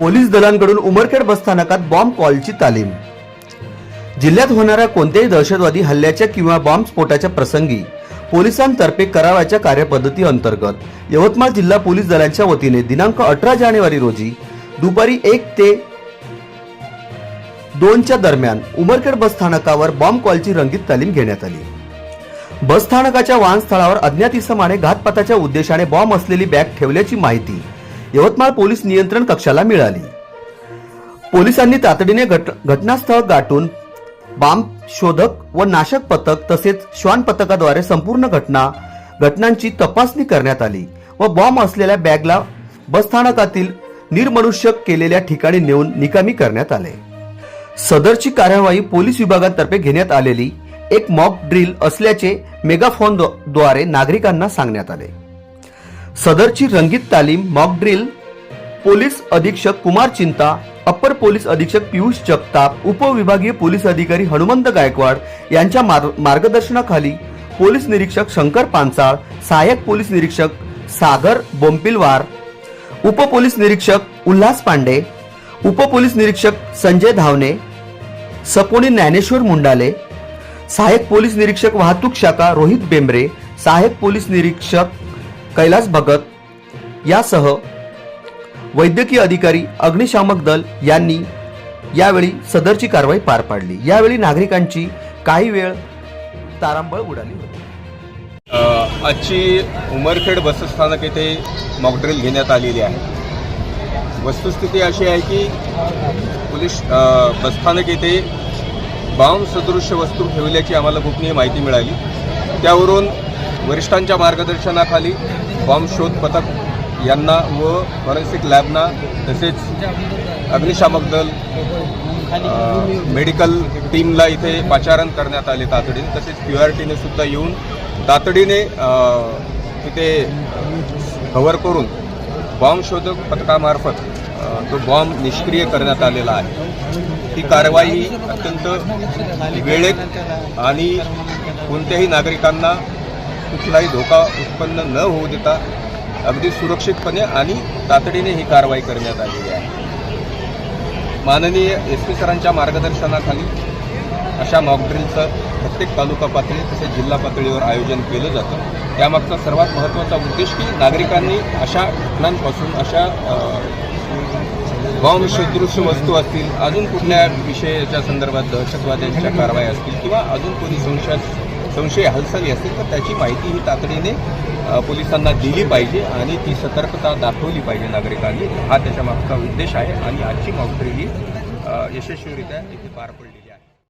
Police दलांकडून उमरखेड बसस्थानकात bomb कॉलची तालीम. जिल्ह्यात होणाऱ्या कोणत्याही दहशतवादी हल्ल्याच्या किंवा बॉम्ब स्फोटाच्या प्रसंगी पोलिसांतर्फे करावयाच्या कार्यपद्धती अंतर्गत यवतमाळ जिल्हा पोलीस दलांच्या वतीने दिनांक अठरा जानेवारी रोजी दुपारी एक ते दोनच्या दरम्यान उमरखेड बसस्थानकावर बॉम्ब कॉलची रंगीत तालीम घेण्यात आली. बसस्थानकाच्या वाहनस्थळावर अज्ञात इसमाने घातपाताच्या उद्देशाने बॉम्ब असलेली बॅग ठेवल्याची माहिती यवतमाळ पोलीस नियंत्रण कक्षाला मिळाली. पोलिसांनी तातडीने घट घटनास्थळ गाठून बांब शोधक व नाशक पथक तसेच श्वान पथकाद्वारे संपूर्ण घटना घटनांची तपासणी करण्यात आली व बॉम्ब असलेल्या बॅगला बसस्थानकातील निर्मनुष्य केलेल्या ठिकाणी नेऊन निकामी करण्यात आले. सदरची कार्यवाही पोलीस विभागातर्फे घेण्यात आलेली एक मॉक ड्रिल असल्याचे मेगाफोनद्वारे नागरिकांना सांगण्यात आले. सदरची रंगीत तालीम मॉक ड्रिल पोलीस अधीक्षक कुमार चिंता अप्पर पोलीस अधीक्षक पियुष जगताप उपविभागीय पोलीस अधिकारी हनुमंत गायकवाड यांच्या मार- मार्गदर्शनाखाली पोलीस निरीक्षक शंकर पांचाळ सहाय्यक पोलीस निरीक्षक सागर बोंपिलवार उपपोलीस निरीक्षक उल्हास पांडे उपपोलीस निरीक्षक संजय धावणे सपोनी ज्ञानेश्वर मुंडाले सहाय्यक पोलीस निरीक्षक वाहतूक शाखा रोहित बेंबरे सहाय्यक पोलीस निरीक्षक कैलास भगत यासह वैद्यकीय अधिकारी अग्निशामक दल यांनी यावेळी सदरची कारवाई पार पाडली. यावेळी नागरिकांची काही वेळ तारांबळ उडाली होती. आजची उमरखेड बसस्थानक येथे मॉकड्रिल घेण्यात आलेली आहे. वस्तुस्थिती अशी आहे की पोलीस बसस्थानक येथे बॉम्ब सदृश्य वस्तू ठेवल्याची आम्हाला गोपनीय माहिती मिळाली. त्यावरून वरिष्ठांच्या मार्गदर्शनाखाली बॉम्ब शोध पथक यांना व फॉरेन्सिक लॅबना तसेच अग्निशामक दल मेडिकल टीमला इथे पाचारण करण्यात आले तातडीने. तसेच क्यू आर टीने सुद्धा येऊन तातडीने तिथे कव्हर करून बॉम्ब शोधक पथकामार्फत तो बॉम्ब निष्क्रिय करण्यात आलेला आहे. ही कारवाई अत्यंत वेळेत आणि कोणत्याही नागरिकांना कुठलाही धोका उत्पन्न न होऊ देता अगदी सुरक्षितपणे आणि तातडीने ही कारवाई करण्यात आलेली आहे. माननीय एस पी सरांच्या मार्गदर्शनाखाली अशा मॉकड्रिलचं प्रत्येक तालुका पातळी तसेच जिल्हा पातळीवर आयोजन केलं जातं. त्यामागचा सर्वात महत्त्वाचा उद्देश की नागरिकांनी अशा घटनांपासून अशा अ, वस्तू असतील अजून कुठल्या विषयाच्या संदर्भात दहशतवाद्यांच्या कारवाई असतील किंवा अजून कोणी संशयात संशय हालचाली असतील तर त्याची माहिती ही तातडीने पोलिसांना दिली पाहिजे आणि ती सतर्कता दाखवली पाहिजे नागरिकांनी. हा त्याच्या मागचा उद्देश आहे आणि आजची मॉकड्रिल ही यशस्वीरित्या इथे पार पडलेली